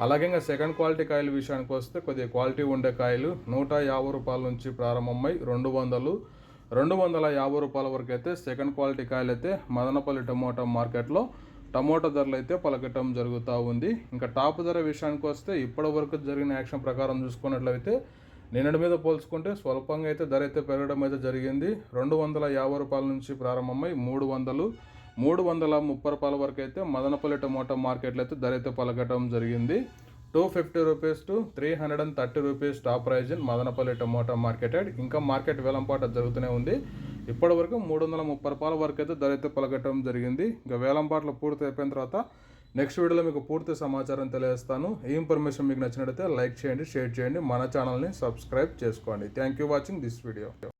అలాగే ఇంకా second quality కాయల విషయానికి వస్తే కొద్దిగా క్వాలిటీ ఉండే కాయలు నూట యాభై రూపాయల నుంచి ప్రారంభమై రెండు వందలు రెండు వందల యాభై రూపాయల వరకు అయితే సెకండ్ క్వాలిటీ కాయలు అయితే మదనపల్లి టమోటా మార్కెట్లో టమోటా ధరలు అయితే పలకటం జరుగుతూ ఉంది. ఇంకా టాప్ ధర విషయానికి వస్తే ఇప్పటి వరకు జరిగిన యాక్షన్ ప్రకారం చూసుకున్నట్లయితే నిన్నటి మీద పోల్చుకుంటే స్వల్పంగా అయితే ధర అయితే పెరగడం అయితే జరిగింది. రెండు వందల యాభై రూపాయల నుంచి ప్రారంభమై మూడు వందలు మూడు వందల ముప్పై రూపాయల వరకు అయితే మదనపల్లి టమోటా మార్కెట్లో అయితే ధర అయితే పలకటం జరిగింది. Two fifty rupees to three hundred and thirty rupees top price in Madanapalle tomato marketed. ఇంకా మార్కెట్ వేలంపాట జరుగుతూనే ఉంది. ఇప్పటి వరకు మూడు వందల ముప్పై రూపాయల వరకు అయితే ధర అయితే పలకటం జరిగింది. ఇంకా వేలంపాట్లు పూర్తి అయిపోయిన తర్వాత నెక్స్ట్ వీడియోలో మీకు పూర్తి సమాచారం తెలియజేస్తాను. ఈ ఇన్ఫర్మేషన్ మీకు నచ్చినట్లయితే లైక్ చేయండి షేర్ చేయండి. మన ఛానల్ని సబ్స్క్రైబ్ చేసుకోండి. Thank you watching this video